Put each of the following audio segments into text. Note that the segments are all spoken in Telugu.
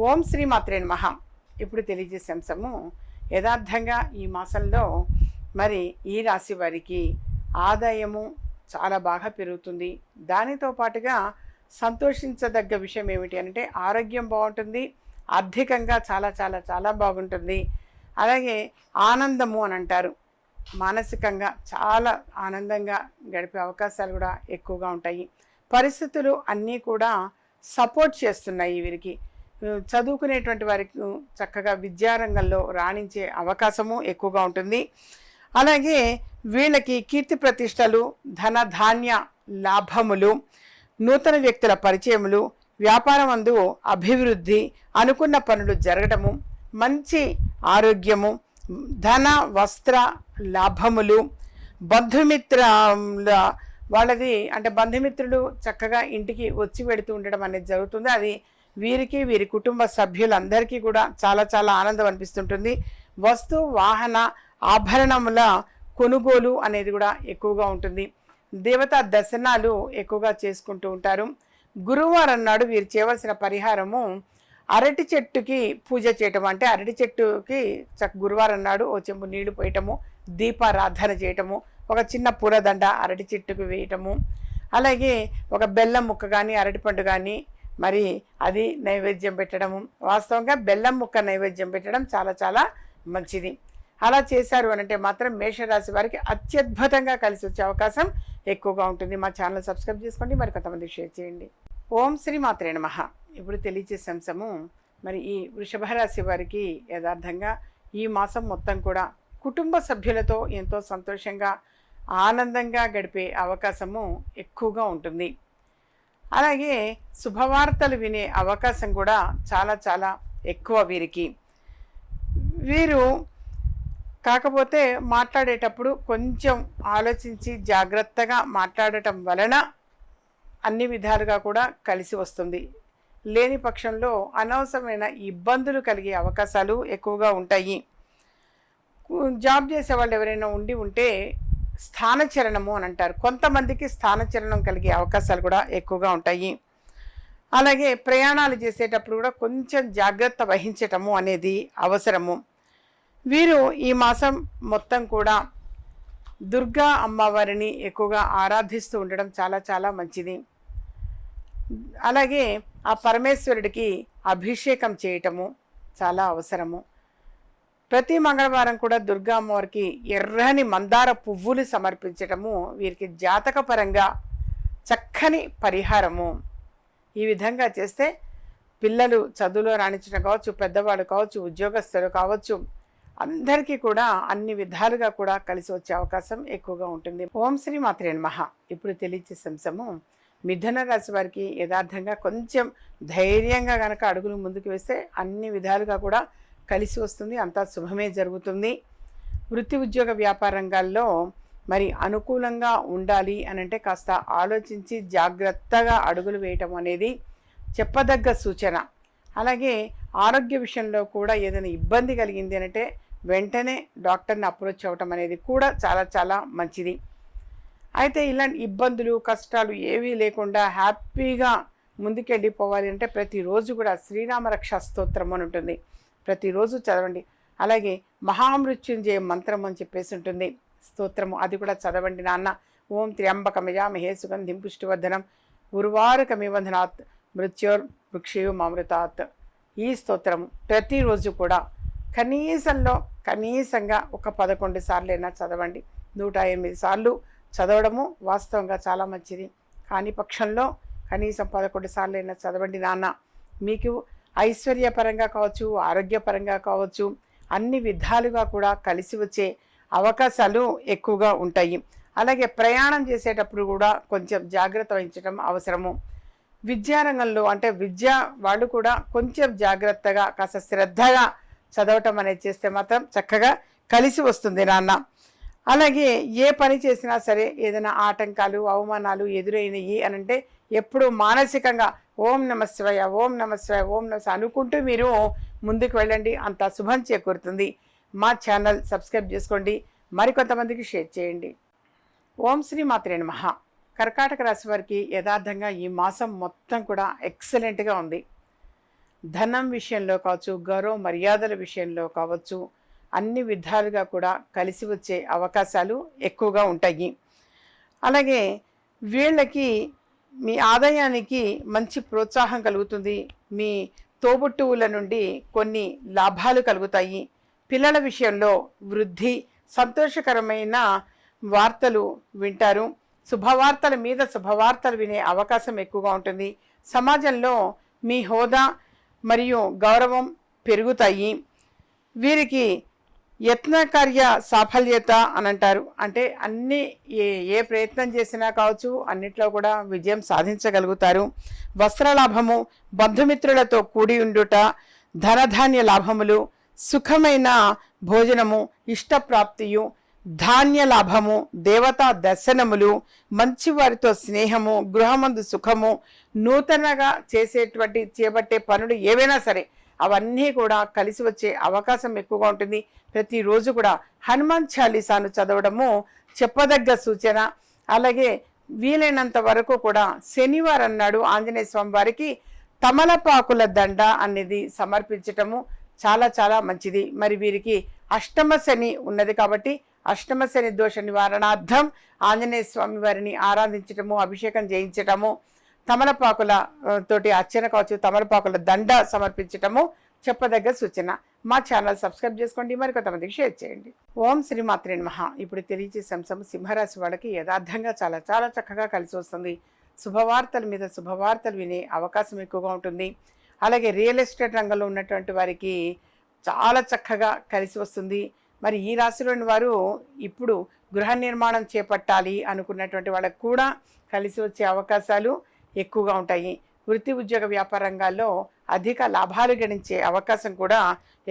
ఓం శ్రీ మాత్రే మహా ఇప్పుడు తెలియజేసే అంశము యథార్థంగా ఈ మాసంలో మరి ఈ రాశి వారికి ఆదాయము చాలా బాగా పెరుగుతుంది. దానితో పాటుగా సంతోషించదగ్గ విషయం ఏమిటి అంటే ఆరోగ్యం బాగుంటుంది ఆర్థికంగా చాలా చాలా చాలా బాగుంటుంది. అలాగే ఆనందము అని అంటారు. మానసికంగా చాలా ఆనందంగా గడిపే అవకాశాలు కూడా ఎక్కువగా ఉంటాయి. పరిస్థితులు అన్నీ కూడా సపోర్ట్ చేస్తున్నాయి వీరికి. చదువుకునేటువంటి వారికి చక్కగా విద్యారంగంలో రాణించే అవకాశము ఎక్కువగా ఉంటుంది. అలాగే వీళ్ళకి కీర్తి ప్రతిష్టలు ధన ధాన్య లాభములు నూతన వ్యక్తుల పరిచయములు వ్యాపారం అందు అభివృద్ధి అనుకున్న పనులు జరగడము మంచి ఆరోగ్యము ధన వస్త్ర లాభములు బంధుమిత్రుల వాళ్ళది అంటే బంధుమిత్రులు చక్కగా ఇంటికి వచ్చి పెడుతూ ఉండడం అనేది జరుగుతుంది. అది వీరికి వీరి కుటుంబ సభ్యులందరికీ కూడా చాలా చాలా ఆనందం అనిపిస్తుంటుంది. వస్తు వాహన ఆభరణముల కొనుగోలు అనేది కూడా ఎక్కువగా ఉంటుంది. దేవతా దర్శనాలు ఎక్కువగా చేసుకుంటూ ఉంటారు. గురువారం నాడు వీరు చేయవలసిన పరిహారము అరటి చెట్టుకి పూజ చేయటం అంటే అరటి చెట్టుకి చక్క గురువారం నాడు ఓ చెంబు నీళ్ళు పోయటము దీపారాధన చేయటము ఒక చిన్న పూలదండ అరటి చెట్టుకు వేయటము. అలాగే ఒక బెల్లం ముక్క కానీ అరటిపండు కానీ మరి అది నైవేద్యం పెట్టడము వాస్తవంగా బెల్లం ముక్క నైవేద్యం పెట్టడం చాలా చాలా మంచిది. అలా చేశారు అని అంటే మాత్రం మేషరాశి వారికి అత్యద్భుతంగా కలిసి వచ్చే అవకాశం ఎక్కువగా ఉంటుంది. మా ఛానల్ సబ్స్క్రైబ్ చేసుకోండి మరి కొంతమంది షేర్ చేయండి. ఓం శ్రీ మాత్రే నమః. ఇప్పుడు తెలియచేసే అంశము మరి ఈ వృషభ రాశి వారికి యథార్థంగా ఈ మాసం మొత్తం కూడా కుటుంబ సభ్యులతో ఎంతో సంతోషంగా ఆనందంగా గడిపే అవకాశము ఎక్కువగా ఉంటుంది. అలాగే శుభవార్తలు వినే అవకాశం కూడా చాలా చాలా ఎక్కువ వీరికి. వీరు కాకపోతే మాట్లాడేటప్పుడు కొంచెం ఆలోచించి జాగ్రత్తగా మాట్లాడటం వలన అన్ని విధాలుగా కూడా కలిసి వస్తుంది. లేని పక్షంలో అనవసరమైన ఇబ్బందులు కలిగే అవకాశాలు ఎక్కువగా ఉంటాయి. జాబ్ చేసే వాళ్ళు ఎవరైనా ఉండి ఉంటే స్థానచలనము అని అంటారు. కొంతమందికి స్థానచలనం కలిగే అవకాశాలు కూడా ఎక్కువగా ఉంటాయి. అలాగే ప్రయాణాలు చేసేటప్పుడు కూడా కొంచెం జాగ్రత్త వహించటము అనేది అవసరము. వీరు ఈ మాసం మొత్తం కూడా దుర్గా అమ్మవారిని ఎక్కువగా ఆరాధిస్తూ ఉండడం చాలా చాలా మంచిది. అలాగే ఆ పరమేశ్వరుడికి అభిషేకం చేయటము చాలా అవసరము. ప్రతి మంగళవారం కూడా దుర్గా అమ్మవారికి ఎర్రని మందార పువ్వులు సమర్పించటము వీరికి జాతకపరంగా చక్కని పరిహారము. ఈ విధంగా చేస్తే పిల్లలు చదువులో రాణించడం కావచ్చు పెద్దవాళ్ళు కావచ్చు ఉద్యోగస్తులు కావచ్చు అందరికీ కూడా అన్ని విధాలుగా కూడా కలిసి వచ్చే అవకాశం ఎక్కువగా ఉంటుంది. ఓం శ్రీ మాత్రే మహా ఇప్పుడు తెలియచేసే అంశము మిథున రాశి వారికి యథార్థంగా కొంచెం ధైర్యంగా కనుక అడుగులు ముందుకు వేస్తే అన్ని విధాలుగా కూడా కలిసి వస్తుంది. అంతా శుభమే జరుగుతుంది. వృత్తి ఉద్యోగ వ్యాపార రంగాల్లో మరి అనుకూలంగా ఉండాలి అని అంటే కాస్త ఆలోచించి జాగ్రత్తగా అడుగులు వేయటం అనేది చెప్పదగ్గ సూచన. అలాగే ఆరోగ్య విషయంలో కూడా ఏదైనా ఇబ్బంది కలిగింది అంటే వెంటనే డాక్టర్ని అప్రోచ్ అవ్వటం అనేది కూడా చాలా చాలా మంచిది. అయితే ఇలాంటి ఇబ్బందులు కష్టాలు ఏవీ లేకుండా హ్యాపీగా ముందుకెళ్ళిపోవాలి అంటే ప్రతిరోజు కూడా శ్రీరామ రక్షా స్తోత్రం అని ఉంటుంది. ప్రతిరోజు చదవండి. అలాగే మహామృత్యుంజయ మంత్రం అని చెప్పేసి ఉంటుంది. స్తోత్రము అది కూడా చదవండి నాన్న. ఓం త్ర్యంబకమయామహే సుగంధిం పుష్టివర్ధనం. ఉర్వారకమివంధనాత్ మృత్యోర్ వృక్షయు మామృతాత్ ఈ స్తోత్రము ప్రతిరోజు కూడా కనీసంలో కనీసంగా ఒక పదకొండు సార్లైనా చదవండి. నూట ఎనిమిది సార్లు చదవడము వాస్తవంగా చాలా మంచిది. కాని పక్షంలో కనీసం పదకొండు సార్లైనా చదవండి నాన్న. మీకు ఐశ్వర్యపరంగా కావచ్చు ఆరోగ్యపరంగా కావచ్చు అన్ని విధాలుగా కూడా కలిసి వచ్చే అవకాశాలు ఎక్కువగా ఉంటాయి. అలాగే ప్రయాణం చేసేటప్పుడు కూడా కొంచెం జాగ్రత్త వహించడం అవసరము. విద్యారంగంలో అంటే విద్య వాళ్ళు కూడా కొంచెం జాగ్రత్తగా కాస్త శ్రద్ధగా చదవటం అనేది చేస్తే మాత్రం చక్కగా కలిసి వస్తుంది నాన్న. అలాగే ఏ పని చేసినా సరే ఏదైనా ఆటంకాలు అవమానాలు ఎదురైనవి అని అంటే ఎప్పుడు మానసికంగా ఓం నమశివయ ఓం నమశివయ ఓం నమస్ అనుకుంటూ మీరు ముందుకు వెళ్ళండి. అంత శుభం చేకూరుతుంది. మా ఛానల్ సబ్స్క్రైబ్ చేసుకోండి. మరికొంతమందికి షేర్ చేయండి. ఓం శ్రీ మాత్రే నమః. కర్కాటక రాశి వారికి యథార్థంగా ఈ మాసం మొత్తం కూడా ఎక్సలెంట్గా ఉంది. ధనం విషయంలో కావచ్చు గౌరవ మర్యాదల విషయంలో కావచ్చు అన్ని విధాలుగా కూడా కలిసి వచ్చే అవకాశాలు ఎక్కువగా ఉంటాయి. అలాగే వీళ్ళకి మీ ఆదాయానికి మంచి ప్రోత్సాహం కలుగుతుంది. మీ తోబుట్టువుల నుండి కొన్ని లాభాలు కలుగుతాయి. పిల్లల విషయంలో వృద్ధి సంతోషకరమైన వార్తలు వింటారు. శుభవార్తల మీద శుభవార్తలు వినే అవకాశం ఎక్కువగా ఉంటుంది. సమాజంలో మీ హోదా మరియు గౌరవం పెరుగుతాయి. వీరికి యత్నకార్య సాఫల్యత అని అంటారు అంటే అన్ని ఏ ఏ ప్రయత్నం చేసినా కావచ్చు అన్నిట్లో కూడా విజయం సాధించగలుగుతారు. వస్త్రలాభము బంధుమిత్రులతో కూడి ఉండుట ధనధాన్య లాభములు సుఖమైన భోజనము ఇష్టప్రాప్తియు ధాన్య లాభము దేవతా దర్శనములు మంచి వారితో స్నేహము గృహమందు సుఖము నూతనగా చేసేటువంటి చేపట్టే పనులు ఏవైనా సరే అవన్నీ కూడా కలిసి వచ్చే అవకాశం ఎక్కువగా ఉంటుంది. ప్రతిరోజు కూడా హనుమాన్ చాలీసాను చదవడము చెప్పదగ్గ సూచన. అలాగే వీలైనంత వరకు కూడా శనివారం నాడు ఆంజనేయ స్వామి వారికి తమలపాకుల దండ అనేది సమర్పించటము చాలా చాలా మంచిది. మరి వీరికి అష్టమ శని ఉన్నది కాబట్టి అష్టమ శని దోష నివారణార్థం ఆంజనేయ స్వామి వారిని ఆరాధించటము అభిషేకం చేయించటము తమలపాకుల తోటి అర్చన కావచ్చు. తమలపాకుల దండ సమర్పించటము చెప్పదగ్గ సూచన. మా ఛానల్ సబ్స్క్రైబ్ చేసుకోండి. మరి కొంతమందికి షేర్ చేయండి. ఓం శ్రీ మాత్రే మహా ఇప్పుడు తెలియజేసే అంశం సింహరాశి వాళ్ళకి యథార్థంగా చాలా చాలా చక్కగా కలిసి వస్తుంది. శుభవార్తల మీద శుభవార్తలు వినే అవకాశం ఎక్కువగా ఉంటుంది. అలాగే రియల్ ఎస్టేట్ రంగంలో ఉన్నటువంటి వారికి చాలా చక్కగా కలిసి వస్తుంది. మరి ఈ రాశిలోని వారు ఇప్పుడు గృహ నిర్మాణం చేపట్టాలి అనుకున్నటువంటి వాళ్ళకు కూడా కలిసి వచ్చే అవకాశాలు ఎక్కువగా ఉంటాయి. వృత్తి ఉద్యోగ వ్యాపార రంగాల్లో అధిక లాభాలు గణించే అవకాశం కూడా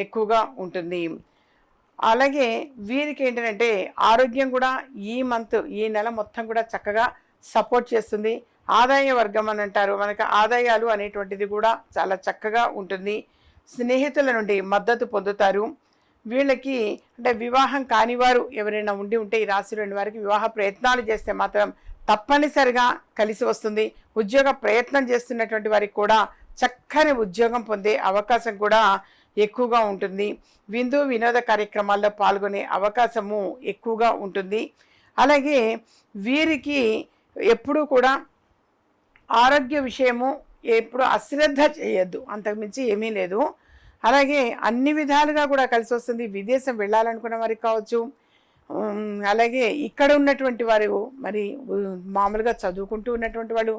ఎక్కువగా ఉంటుంది. అలాగే వీరికి ఏంటంటే ఆరోగ్యం కూడా ఈ మంత్ ఈ నెల మొత్తం కూడా చక్కగా సపోర్ట్ చేస్తుంది. ఆదాయ వర్గం అని అంటారు. మనకు ఆదాయాలు అనేటువంటిది కూడా చాలా చక్కగా ఉంటుంది. స్నేహితుల నుండి మద్దతు పొందుతారు. వీళ్ళకి అంటే వివాహం కానివారు ఎవరైనా ఉండి ఉంటే ఈ రాశిలోని వారికి వివాహ ప్రయత్నాలు చేస్తే మాత్రం తప్పనిసరిగా కలిసి వస్తుంది. ఉద్యోగ ప్రయత్నం చేస్తున్నటువంటి వారికి కూడా చక్కని ఉద్యోగం పొందే అవకాశం కూడా ఎక్కువగా ఉంటుంది. విందు వినోద కార్యక్రమాల్లో పాల్గొనే అవకాశము ఎక్కువగా ఉంటుంది. అలాగే వీరికి ఎప్పుడూ కూడా ఆరోగ్య విషయము ఎప్పుడు అశ్రద్ధ చేయొద్దు. అంతకుమించి ఏమీ లేదు. అలాగే అన్ని విధాలుగా కూడా కలిసి వస్తుంది. విదేశం వెళ్ళాలనుకున్న వారికి కావచ్చు అలాగే ఇక్కడ ఉన్నటువంటి వారు మరి మామూలుగా చదువుకుంటూ ఉన్నటువంటి వాళ్ళు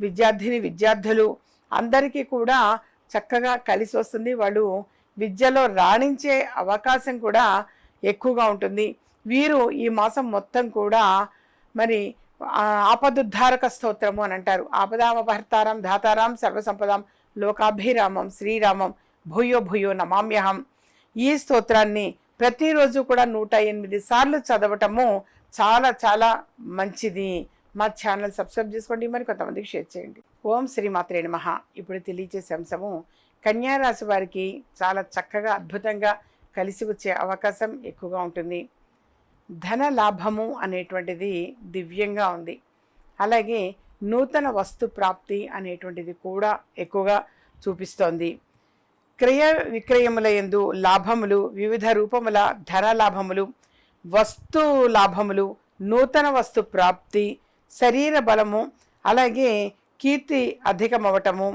విద్యార్థిని విద్యార్థులు అందరికీ కూడా చక్కగా కలిసి వస్తుంది. వాళ్ళు విద్యలో రాణించే అవకాశం కూడా ఎక్కువగా ఉంటుంది. వీరు ఈ మాసం మొత్తం కూడా మరి ఆపదుద్ధారక స్తోత్రము అని అంటారు. ఆపదామభర్తారం ధాతారాం సర్వసంపదాం లోకాభిరామం శ్రీరామం భూయో భూయో నమామ్యహం. ఈ స్తోత్రాన్ని ప్రతిరోజు కూడా నూట ఎనిమిది సార్లు చదవటము చాలా చాలా మంచిది. మా ఛానల్ సబ్స్క్రైబ్ చేసుకోండి మరి కొంతమందికి షేర్ చేయండి. ఓం శ్రీ మాత్రే నమః. ఇప్పుడు తెలియజేసే అంశము కన్యారాశి వారికి చాలా చక్కగా అద్భుతంగా కలిసి వచ్చే అవకాశం ఎక్కువగా ఉంటుంది. ధన లాభము అనేటువంటిది దివ్యంగా ఉంది. అలాగే నూతన వస్తు ప్రాప్తి అనేటువంటిది కూడా ఎక్కువగా చూపిస్తోంది. క్రయ విక్రయముల యందు లాభములు వివిధ రూపముల ధర లాభములు వస్తు లాభములు నూతన వస్తు ప్రాప్తి శరీర బలము అలాగే కీర్తి అధికమవటము.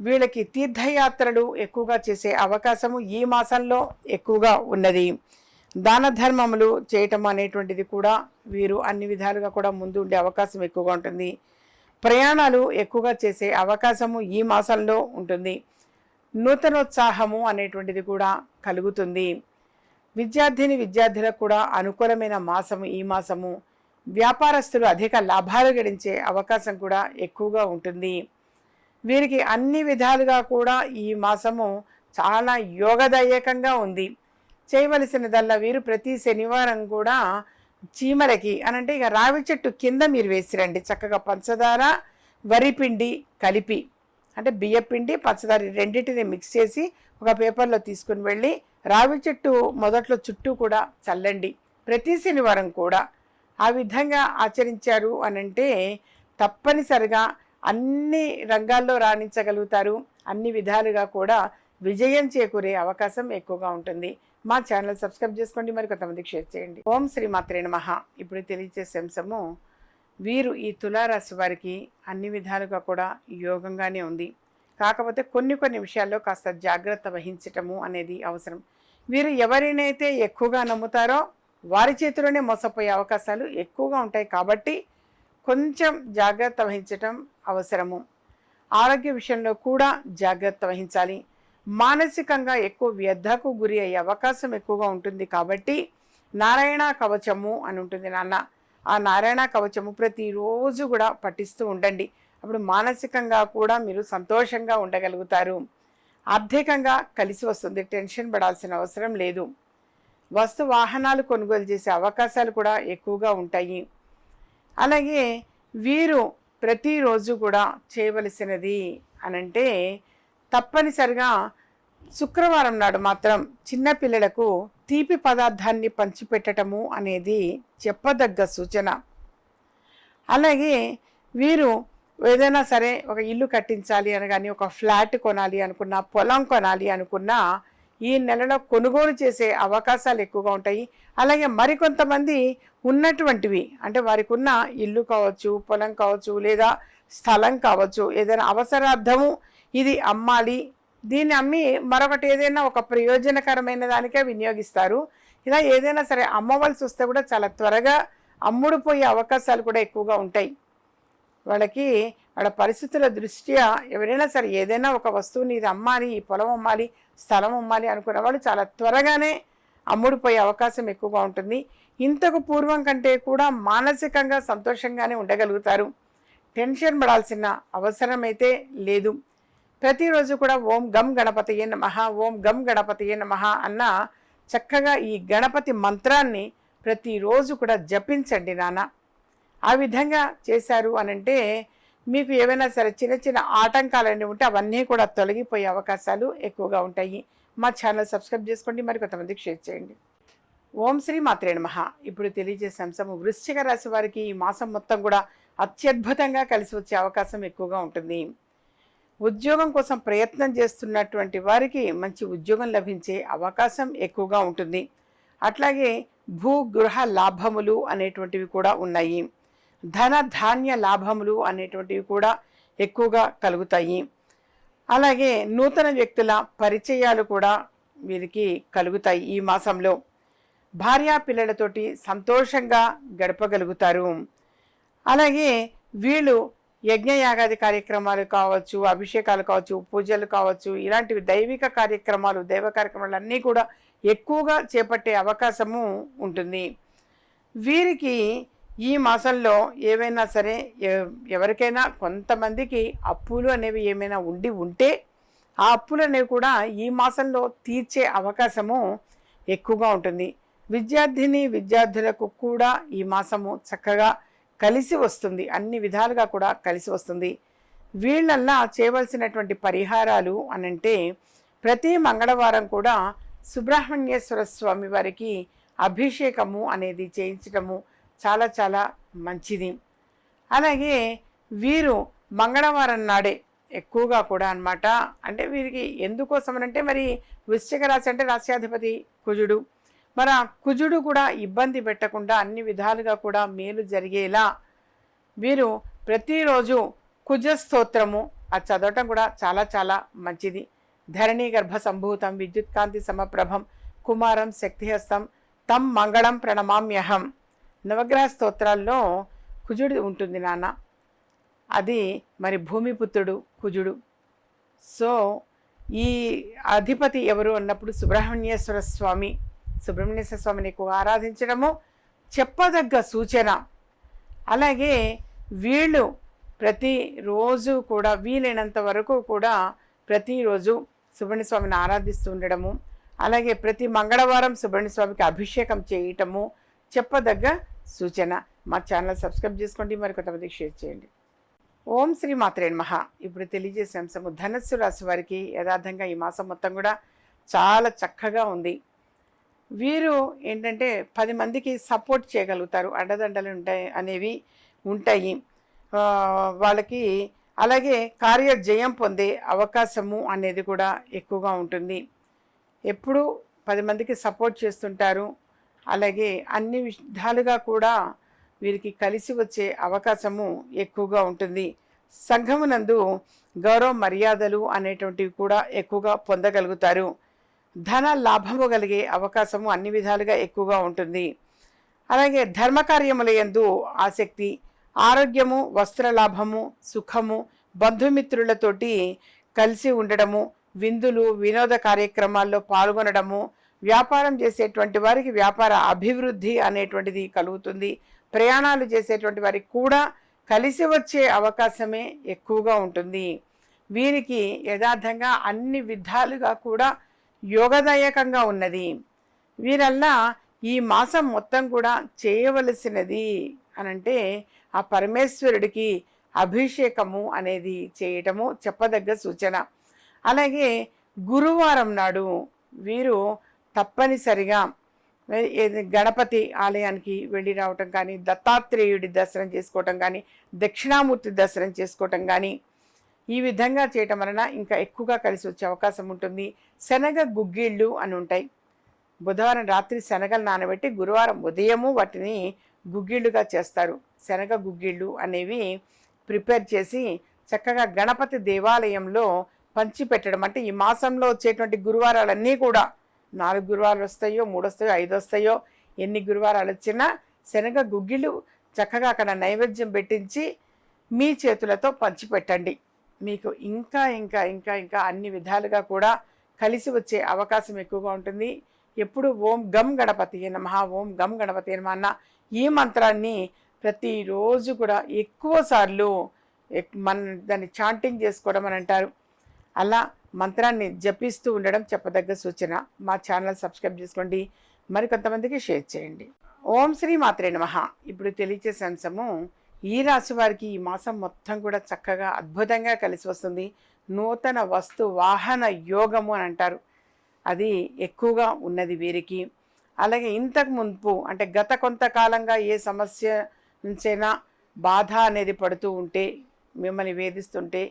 వీళ్ళకి తీర్థయాత్రలు ఎక్కువగా చేసే అవకాశము ఈ మాసంలో ఎక్కువగా ఉన్నది. దాన ధర్మములు చేయటం అనేటువంటిది కూడా వీరు అన్ని విధాలుగా కూడా ముందు ఉండే అవకాశం ఎక్కువగా ఉంటుంది. ప్రయాణాలు ఎక్కువగా చేసే అవకాశము ఈ మాసంలో ఉంటుంది. నూతనోత్సాహము అనేటువంటిది కూడా కలుగుతుంది. విద్యార్థిని విద్యార్థులకు కూడా అనుకూలమైన మాసము ఈ మాసము వ్యాపారస్తులు అధిక లాభాలు గడించే అవకాశం కూడా ఎక్కువగా ఉంటుంది. వీరికి అన్ని విధాలుగా కూడా ఈ మాసము చాలా యోగదాయకంగా ఉంది. చేయవలసినదల్లా వీరు ప్రతి శనివారం కూడా చీమలకి అనంటే ఇక రావి చెట్టు కింద మీరు వేసిరండి. చక్కగా పంచదార వరిపిండి కలిపి అంటే బియ్యపిండి పచ్చదారి రెండింటిని మిక్స్ చేసి ఒక పేపర్లో తీసుకుని వెళ్ళి రావి చెట్టు మొదట్లో చుట్టూ కూడా చల్లండి. ప్రతి శనివారం కూడా ఆ విధంగా ఆచరించారు అనంటే తప్పనిసరిగా అన్ని రంగాల్లో రాణించగలుగుతారు. అన్ని విధాలుగా కూడా విజయం చేకూరే అవకాశం ఎక్కువగా ఉంటుంది. మా ఛానల్ సబ్స్క్రైబ్ చేసుకోండి. మరి కొంతమందికి షేర్ చేయండి. ఓం శ్రీ మాత్రే నమః. ఇప్పుడు తెలియజేసే అంశము వీరు ఈ తులారాశి వారికి అన్ని విధాలుగా కూడా యోగంగానే ఉంది. కాకపోతే కొన్ని కొన్ని విషయాల్లో కాస్త జాగ్రత్త వహించటము అనేది అవసరం. వీరు ఎవరినైతే ఎక్కువగా నమ్ముతారో వారి చేతిలోనే మోసపోయే అవకాశాలు ఎక్కువగా ఉంటాయి కాబట్టి కొంచెం జాగ్రత్త వహించటం అవసరము. ఆరోగ్య విషయంలో కూడా జాగ్రత్త వహించాలి. మానసికంగా ఎక్కువ వ్యర్థకు గురి అయ్యే అవకాశం ఎక్కువగా ఉంటుంది కాబట్టి నారాయణ కవచము అని ఉంటుంది నాన్న. ఆ నారాయణ కవచము ప్రతిరోజు కూడా పఠిస్తూ ఉండండి. అప్పుడు మానసికంగా కూడా మీరు సంతోషంగా ఉండగలుగుతారు. ఆర్థికంగా కలిసి వస్తుంది. టెన్షన్ పడాల్సిన అవసరం లేదు. వస్తు వాహనాలు కొనుగోలు చేసే అవకాశాలు కూడా ఎక్కువగా ఉంటాయి. అలాగే వీరు ప్రతిరోజు కూడా చేయవలసినది అనంటే తప్పనిసరిగా శుక్రవారం నాడు మాత్రం చిన్నపిల్లలకు తీపి పదార్థాన్ని పంచిపెట్టటము అనేది చెప్పదగ్గ సూచన. అలాగే వీరు ఏదైనా సరే ఒక ఇల్లు కట్టించాలి అని కానీ ఒక ఫ్లాట్ కొనాలి అనుకున్నా పొలం కొనాలి అనుకున్నా ఈ నెలలో కొనుగోలు చేసే అవకాశాలు ఎక్కువగా ఉంటాయి. అలాగే మరికొంతమంది ఉన్నటువంటివి అంటే వారికి ఉన్న ఇల్లు కావచ్చు పొలం కావచ్చు లేదా స్థలం కావచ్చు ఏదైనా అవసరార్థము ఇది అమ్మాలి దీన్ని అమ్మి మరొకటి ఏదైనా ఒక ప్రయోజనకరమైన దానికే వినియోగిస్తారు. ఇలా ఏదైనా సరే అమ్మవలసి వస్తే కూడా చాలా త్వరగా అమ్ముడుపోయే అవకాశాలు కూడా ఎక్కువగా ఉంటాయి. వాళ్ళకి వాళ్ళ పరిస్థితుల దృష్ట్యా ఎవరైనా సరే ఏదైనా ఒక వస్తువుని ఇది అమ్మాలి ఈ పొలం అమ్మాలి స్థలం అమ్మాలి అనుకున్న వాళ్ళు చాలా త్వరగానే అమ్ముడుపోయే అవకాశం ఎక్కువగా ఉంటుంది. ఇంతకు పూర్వం కంటే కూడా మానసికంగా సంతోషంగానే ఉండగలుగుతారు. టెన్షన్ పడాల్సిన అవసరం అయితే లేదు. ప్రతిరోజు కూడా ఓం గం గణపతియే నమ ఓం గం గణపతియే నమ అన్న చక్కగా ఈ గణపతి మంత్రాన్ని ప్రతిరోజు కూడా జపించండి నాన్న. ఆ విధంగా చేశారు అనంటే మీకు ఏవైనా సరే చిన్న చిన్న ఆటంకాలన్నీ ఉంటే అవన్నీ కూడా తొలగిపోయే అవకాశాలు ఎక్కువగా ఉంటాయి. మా ఛానల్ సబ్స్క్రైబ్ చేసుకోండి మరి కొంతమందికి షేర్ చేయండి. ఓం శ్రీ మాత్రే మహా ఇప్పుడు తెలియజేసే అంశము వృశ్చిక రాశి వారికి ఈ మాసం మొత్తం కూడా అత్యద్భుతంగా కలిసి వచ్చే అవకాశం ఎక్కువగా ఉంటుంది. ఉద్యోగం కోసం ప్రయత్నం చేస్తున్నటువంటి వారికి మంచి ఉద్యోగం లభించే అవకాశం ఎక్కువగా ఉంటుంది. అట్లాగే భూ గృహ లాభములు అనేటువంటివి కూడా ఉన్నాయి. ధన ధాన్య లాభములు అనేటువంటివి కూడా ఎక్కువగా కలుగుతాయి. అలాగే నూతన వ్యక్తుల పరిచయాలు కూడా వీరికి కలుగుతాయి ఈ మాసంలో. భార్యా పిల్లలతోటి సంతోషంగా గడపగలుగుతారు. అలాగే వీళ్ళు యజ్ఞయాగాది కార్యక్రమాలు కావచ్చు అభిషేకాలు కావచ్చు పూజలు కావచ్చు ఇలాంటివి దైవిక కార్యక్రమాలు దైవ కార్యక్రమాలు అన్నీ కూడా ఎక్కువగా చేపట్టే అవకాశము ఉంటుంది. వీరికి ఈ మాసంలో ఏవైనా సరే ఎ- ఎవరికైనా కొంతమందికి అప్పులు అనేవి ఏమైనా ఉండి ఉంటే ఆ అప్పులు అనేవి కూడా ఈ మాసంలో తీర్చే అవకాశము ఎక్కువగా ఉంటుంది. విద్యార్థిని విద్యార్థులకు కూడా ఈ మాసము చక్కగా కలిసి వస్తుంది. అన్ని విధాలుగా కూడా కలిసి వస్తుంది. వీళ్ళల్లా చేయవలసినటువంటి పరిహారాలు అనంటే ప్రతి మంగళవారం కూడా సుబ్రహ్మణ్యేశ్వర స్వామి వారికి అభిషేకము అనేది చేయించటము చాలా చాలా మంచిది. అలాగే వీరు మంగళవారం నాడే ఎక్కువగా కూడా అన్నమాట. అంటే వీరికి ఎందుకోసం అంటే మరి వృశ్చిక రాశి అంటే రాశ్యాధిపతి కుజుడు. మరి ఆ కుజుడు కూడా ఇబ్బంది పెట్టకుండా అన్ని విధాలుగా కూడా మేలు జరిగేలా వీరు ప్రతిరోజు కుజ స్తోత్రము అది చదవటం కూడా చాలా చాలా మంచిది. ధరణి గర్భ సంభూతం విద్యుత్కాంతి సమప్రభం కుమారం శక్తిహస్తం తం మంగళం ప్రణమామ్యహం. నవగ్రహ స్తోత్రాల్లో కుజుడు ఉంటుంది నాన్న. అది మరి భూమిపుత్రుడు కుజుడు. సో ఈ అధిపతి ఎవరు అన్నప్పుడు సుబ్రహ్మణ్యేశ్వర స్వామి. సుబ్రహ్మణ్యేశ్వర స్వామిని ఎక్కువ ఆరాధించడము చెప్పదగ్గ సూచన. అలాగే వీళ్ళు ప్రతిరోజు కూడా వీలైనంత వరకు కూడా ప్రతిరోజు సుబ్రహ్మణ్య స్వామిని ఆరాధిస్తూ ఉండడము అలాగే ప్రతి మంగళవారం సుబ్రహ్మణ్య స్వామికి అభిషేకం చేయటము చెప్పదగ్గ సూచన. మా ఛానల్ సబ్స్క్రైబ్ చేసుకోండి మరి కొంతమందికి షేర్ చేయండి. ఓం శ్రీ మాత్రే మహా ఇప్పుడు తెలియజేసే అంశము ధనస్సు రాశి వారికి యథార్థంగా ఈ మాసం మొత్తం కూడా చాలా చక్కగా ఉంది. వీరు ఏంటంటే పది మందికి సపోర్ట్ చేయగలుగుతారు అండదండలు ఉంటాయి అనేవి ఉంటాయి. వాళ్ళకి అలాగే కార్యజయం పొందే అవకాశము అనేది కూడా ఎక్కువగా ఉంటుంది. ఎప్పుడూ పది మందికి సపోర్ట్ చేస్తుంటారు. అలాగే అన్ని విధాలుగా కూడా వీరికి కలిసి వచ్చే అవకాశము ఎక్కువగా ఉంటుంది. సంఘమునందు గౌరవ మర్యాదలు అనేటువంటివి కూడా ఎక్కువగా పొందగలుగుతారు. ధన లాభము కలిగే అవకాశము అన్ని విధాలుగా ఎక్కువగా ఉంటుంది. అలాగే ధర్మకార్యముల యందు ఆసక్తి ఆరోగ్యము వస్త్ర లాభము సుఖము బంధుమిత్రులతోటి కలిసి ఉండడము విందులు వినోద కార్యక్రమాల్లో పాల్గొనడము వ్యాపారం చేసేటువంటి వారికి వ్యాపార అభివృద్ధి అనేటువంటిది కలుగుతుంది. ప్రయాణాలు చేసేటువంటి వారికి కూడా కలిసి వచ్చే అవకాశమే ఎక్కువగా ఉంటుంది. వీరికి యథార్థంగా అన్ని విధాలుగా కూడా యోగదాయకంగా ఉన్నది. వీరల్లా ఈ మాసం మొత్తం కూడా చేయవలసినది అనంటే ఆ పరమేశ్వరుడికి అభిషేకము అనేది చేయటము చెప్పదగ్గ సూచన. అలాగే గురువారం నాడు వీరు తప్పనిసరిగా గణపతి ఆలయానికి వెళ్ళి రావటం కానీ దత్తాత్రేయుడి దర్శనం చేసుకోవటం కానీ దక్షిణామూర్తి దర్శనం చేసుకోవటం కానీ ఈ విధంగా చేయటం వలన ఇంకా ఎక్కువగా కలిసి వచ్చే అవకాశం ఉంటుంది. శనగ గుగ్గిళ్ళు అని ఉంటాయి. బుధవారం రాత్రి శనగలు నానబెట్టి గురువారం ఉదయము వాటిని గుగ్గిళ్ళుగా చేస్తారు. శనగ గుగ్గిళ్ళు అనేవి ప్రిపేర్ చేసి చక్కగా గణపతి దేవాలయంలో పంచిపెట్టడం అంటే ఈ మాసంలో వచ్చేటువంటి గురువారాలన్నీ కూడా నాలుగు గురువారాలు వస్తాయో మూడు వస్తాయో ఐదు వస్తాయో ఎన్ని గురువారాలు వచ్చినా శనగ గుగ్గిళ్ళు చక్కగా అక్కడ నైవేద్యం పెట్టించి మీ చేతులతో పంచిపెట్టండి. మీకు ఇంకా ఇంకా ఇంకా ఇంకా అన్ని విధాలుగా కూడా కలిసి వచ్చే అవకాశం ఎక్కువగా ఉంటుంది. ఎప్పుడు ఓం గమ్ గణపతి నమ ఓం గమ్ గణపతి నమ అన్న ఈ మంత్రాన్ని ప్రతిరోజు కూడా ఎక్కువ సార్లు మన దాన్ని చాంటింగ్ చేసుకోవడం అని అంటారు. అలా మంత్రాన్ని జపిస్తూ ఉండడం చెప్పదగ్గ సూచన. మా ఛానల్ సబ్స్క్రైబ్ చేసుకోండి. మరికొంతమందికి షేర్ చేయండి. ఓం శ్రీ మాత్రే నమ. ఇప్పుడు తెలియచేసే అంశము ఈ రాశి వారికి ఈ మాసం మొత్తం కూడా చక్కగా అద్భుతంగా కలిసి వస్తుంది. నూతన వస్తు వాహన యోగము అని అంటారు. అది ఎక్కువగా ఉన్నది వీరికి. అలాగే ఇంతకు మున్పు అంటే గత కొంతకాలంగా ఏ సమస్య నుంచైనా బాధ అనేది పడుతూ ఉంటే మిమ్మల్ని వేధిస్తుంటే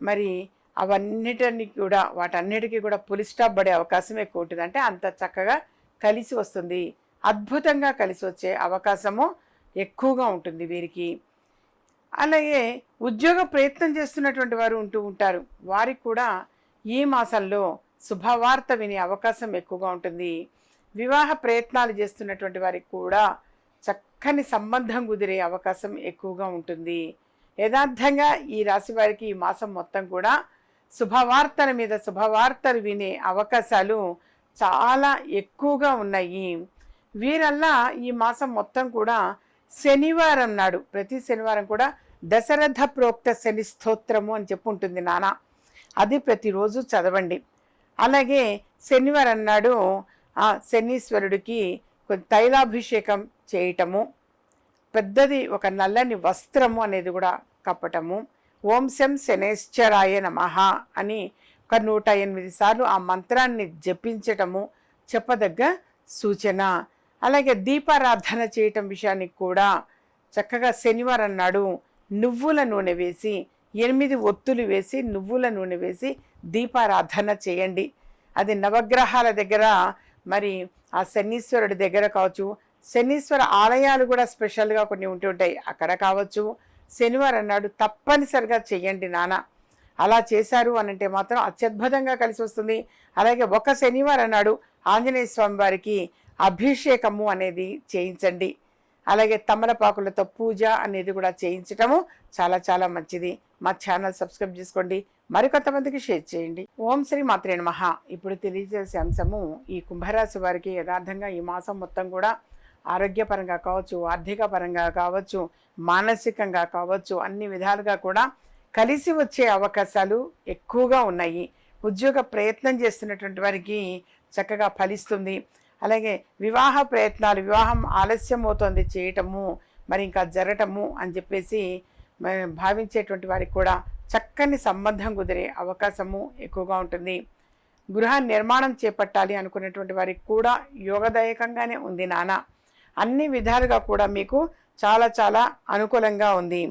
మరి అవన్నిటిని కూడా వాటన్నిటికీ కూడా పులి స్టాప్ పడే అవకాశం ఎక్కువ ఉంటుంది అంటే అంత చక్కగా కలిసి వస్తుంది. అద్భుతంగా కలిసి వచ్చే అవకాశము ఎక్కువగా ఉంటుంది వీరికి. అలాగే ఉద్యోగ ప్రయత్నం చేస్తున్నటువంటి వారు ఉంటూ ఉంటారు. వారికి కూడా ఈ మాసంలో శుభవార్త వినే అవకాశం ఎక్కువగా ఉంటుంది. వివాహ ప్రయత్నాలు చేస్తున్నటువంటి వారికి కూడా చక్కని సంబంధం కుదిరే అవకాశం ఎక్కువగా ఉంటుంది. యథార్థంగా ఈ రాశి వారికి ఈ మాసం మొత్తం కూడా శుభవార్తల మీద శుభవార్తలు వినే అవకాశాలు చాలా ఎక్కువగా ఉన్నాయి. వీరల్లా ఈ మాసం మొత్తం కూడా శనివారం నాడు ప్రతి శనివారం కూడా దశరథ ప్రోక్త శని స్తోత్రము అని చెప్పుంటుంది నాన్న అది ప్రతిరోజు చదవండి. అలాగే శనివారం నాడు ఆ శనీశ్వరుడికి తైలాభిషేకం చేయటము పెద్దది ఒక నల్లని వస్త్రము అనేది కూడా కప్పటము ఓం శం శనేశ్వరాయ నమ అని ఒక నూట ఎనిమిది సార్లు ఆ మంత్రాన్ని జపించటము చెప్పదగ్గ సూచన. అలాగే దీపారాధన చేయటం విషయానికి కూడా చక్కగా శనివారం నాడు నువ్వుల నూనె వేసి ఎనిమిది ఒత్తులు వేసి నువ్వుల నూనె వేసి దీపారాధన చేయండి. అది నవగ్రహాల దగ్గర మరి ఆ శనీశ్వరుడి దగ్గర కావచ్చు శనీశ్వర ఆలయాలు కూడా స్పెషల్గా కొన్ని ఉంటుంటాయి అక్కడ కావచ్చు శనివారం నాడు తప్పనిసరిగా చెయ్యండి నాన్న. అలా చేశారు అనంటే మాత్రం అత్యద్భుతంగా కలిసి వస్తుంది. అలాగే ఒక శనివారం నాడు ఆంజనేయ స్వామి వారికి అభిషేకము అనేది చేయించండి. అలాగే తమలపాకులతో పూజ అనేది కూడా చేయించటము చాలా చాలా మంచిది. మా ఛానల్ సబ్స్క్రైబ్ చేసుకోండి. మరికొంతమందికి షేర్ చేయండి. ఓం శ్రీ మాత్రే మహా ఇప్పుడు తెలియజేసే అంశము ఈ కుంభరాశి వారికి యథార్థంగా ఈ మాసం మొత్తం కూడా ఆరోగ్యపరంగా కావచ్చు ఆర్థిక పరంగా కావచ్చు మానసికంగా కావచ్చు అన్ని విధాలుగా కూడా కలిసి వచ్చే అవకాశాలు ఎక్కువగా ఉన్నాయి. ఉద్యోగ ప్రయత్నం చేస్తున్నటువంటి వారికి చక్కగా ఫలిస్తుంది. అలాగే వివాహ ప్రయత్నాలు వివాహం ఆలస్యం అవుతుంది చేయటము మరి ఇంకా జరగటము అని చెప్పేసి భావించేటువంటి వారికి కూడా చక్కని సంబంధం కుదిరే అవకాశము ఎక్కువగా ఉంటుంది. గృహ నిర్మాణం చేపట్టాలి అనుకునేటువంటి వారికి కూడా యోగదాయకంగానే ఉంది నాన్న అన్ని విధాలుగా కూడా మీకు చాలా చాలా అనుకూలంగా ఉంది.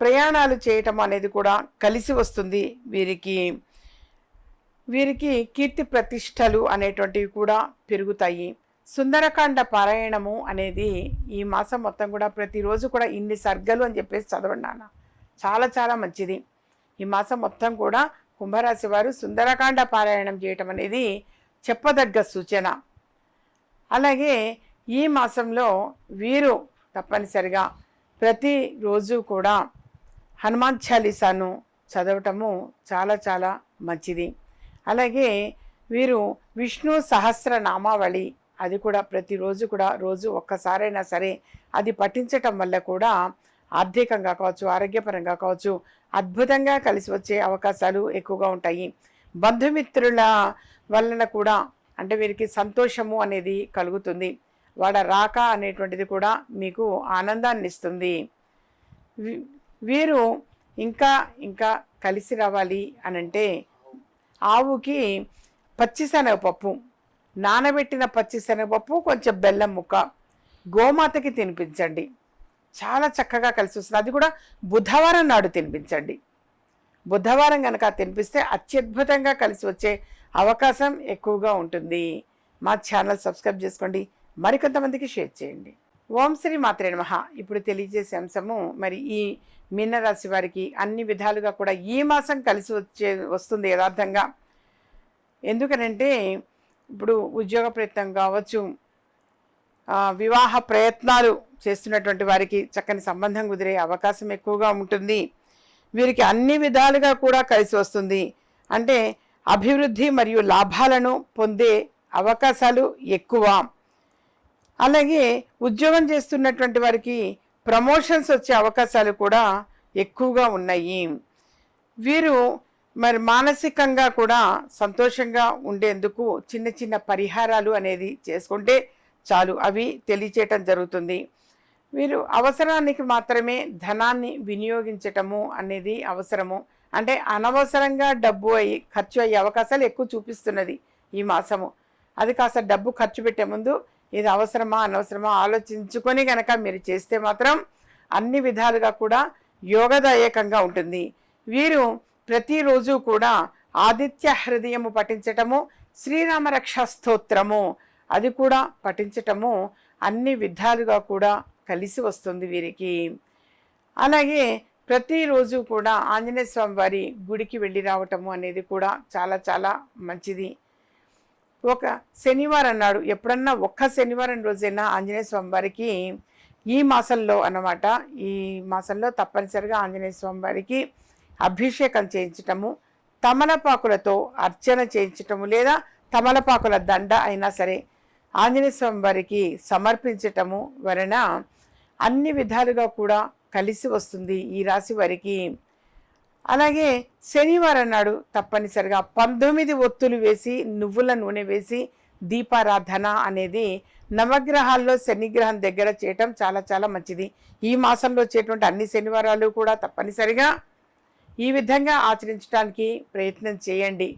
ప్రయాణాలు చేయటం అనేది కూడా కలిసి వస్తుంది వీరికి. వీరికి కీర్తి ప్రతిష్టలు అనేటువంటివి కూడా పెరుగుతాయి. సుందరకాండ పారాయణము అనేది ఈ మాసం మొత్తం కూడా ప్రతిరోజు కూడా ఇన్ని సర్గలు అని చెప్పేసి చదవండి నాన్న. చాలా చాలా మంచిది. ఈ మాసం మొత్తం కూడా కుంభరాశి వారు సుందరకాండ పారాయణం చేయటం అనేది చెప్పదగ్గ సూచన. అలాగే ఈ మాసంలో వీరు తప్పనిసరిగా ప్రతిరోజు కూడా హనుమాన్ చాలీసాను చదవటము చాలా చాలా మంచిది. అలాగే వీరు విష్ణు సహస్ర నామావళి అది కూడా ప్రతిరోజు కూడా రోజు ఒక్కసారైనా సరే అది పఠించటం వల్ల కూడా ఆర్థికంగా కావచ్చు ఆరోగ్యపరంగా కావచ్చు అద్భుతంగా కలిసి వచ్చే అవకాశాలు ఎక్కువగా ఉంటాయి. బంధుమిత్రుల వలన కూడా అంటే వీరికి సంతోషము అనేది కలుగుతుంది. వాళ్ళ రాక అనేటువంటిది కూడా మీకు ఆనందాన్ని ఇస్తుంది. వీరు ఇంకా ఇంకా కలిసి రావాలి అనంటే ఆవుకి పచ్చిశనగపప్పు నానబెట్టిన పచ్చిశనగపప్పు కొంచెం బెల్లం ముక్క గోమాతకి తినిపించండి. చాలా చక్కగా కలిసి వస్తుంది. అది కూడా బుధవారం నాడు తినిపించండి. బుధవారం కనుక తినిపిస్తే అత్యద్భుతంగా కలిసి వచ్చే అవకాశం ఎక్కువగా ఉంటుంది. మా ఛానల్ సబ్స్క్రైబ్ చేసుకోండి. మరికొంతమందికి షేర్ చేయండి. ఓం శ్రీ మాత్రే నమ. ఇప్పుడు తెలియజేసే అంశము మరి ఈ మీనరాశి వారికి అన్ని విధాలుగా కూడా ఈ మాసం కలిసి వచ్చే వస్తుంది యథార్థంగా. ఎందుకనంటే ఇప్పుడు ఉద్యోగ ప్రయత్నం కావచ్చు వివాహ ప్రయత్నాలు చేస్తున్నటువంటి వారికి చక్కని సంబంధం కుదిరే అవకాశం ఎక్కువగా ఉంటుంది. వీరికి అన్ని విధాలుగా కూడా కలిసి వస్తుంది. అంటే అభివృద్ధి మరియు లాభాలను పొందే అవకాశాలు ఎక్కువ. అలాగే ఉద్యోగం చేస్తున్నటువంటి వారికి ప్రమోషన్స్ వచ్చే అవకాశాలు కూడా ఎక్కువగా ఉన్నాయి. వీరు మరి మానసికంగా కూడా సంతోషంగా ఉండేందుకు చిన్న చిన్న పరిహారాలు అనేది చేసుకుంటే చాలు అవి తెలియచేయటం జరుగుతుంది. వీరు అవసరానికి మాత్రమే ధనాన్ని వినియోగించటము అనేది అవసరము. అంటే అనవసరంగా డబ్బు అయ్యి ఖర్చు అయ్యే అవకాశాలు ఎక్కువ చూపిస్తున్నది ఈ మాసము. అది కాస్త డబ్బు ఖర్చు పెట్టే ముందు ఇది అవసరమా అనవసరమా ఆలోచించుకొని గనక మీరు చేస్తే మాత్రం అన్ని విధాలుగా కూడా యోగదాయకంగా ఉంటుంది. వీరు ప్రతిరోజు కూడా ఆదిత్య హృదయము పఠించటము శ్రీరామరక్ష స్తోత్రము అది కూడా పఠించటము అన్ని విధాలుగా కూడా కలిసి వస్తుంది వీరికి. అలాగే ప్రతిరోజు కూడా ఆంజనేయ స్వామి వారి గుడికి వెళ్ళి రావటము అనేది కూడా చాలా చాలా మంచిది. ఒక శనివారం నాడు ఎప్పుడన్నా ఒక్క శనివారం రోజైనా ఆంజనేయ స్వామి వారికి ఈ మాసంలో అన్నమాట ఈ మాసంలో తప్పనిసరిగా ఆంజనేయ స్వామి వారికి అభిషేకం చేయించటము తమలపాకులతో అర్చన చేయించటము లేదా తమలపాకుల దండ అయినా సరే ఆంజనేయ స్వామి వారికి సమర్పించటము వలన అన్ని విధాలుగా కూడా కలిసి వస్తుంది. ఈ రాశి వారికి అలాగే శనివారం నాడు తప్పనిసరిగా పంతొమ్మిది ఒత్తులు వేసి నువ్వుల నూనె వేసి దీపారాధన అనేది నవగ్రహాల్లో శనిగ్రహం దగ్గర చేయటం చాలా చాలా మంచిది. ఈ మాసంలో చేటువంటి అన్ని శనివారాలు కూడా తప్పనిసరిగా ఈ విధంగా ఆచరించడానికి ప్రయత్నం చేయండి.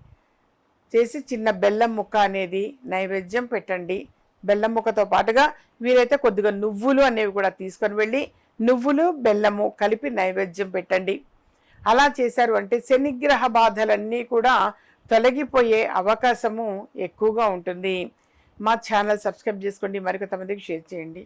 చేసి చిన్న బెల్లం ముక్క అనేది నైవేద్యం పెట్టండి. బెల్లం ముక్కతో పాటుగా వీరైతే కొద్దిగా నువ్వులు అనేవి కూడా తీసుకొని వెళ్ళి నువ్వులు బెల్లము కలిపి నైవేద్యం పెట్టండి. అలా చేశారు అంటే శనిగ్రహ బాధలన్నీ కూడా తొలగిపోయే అవకాశము ఎక్కువగా ఉంటుంది. మా ఛానల్ సబ్స్క్రైబ్ చేసుకోండి. మరికొంతమందికి షేర్ చేయండి.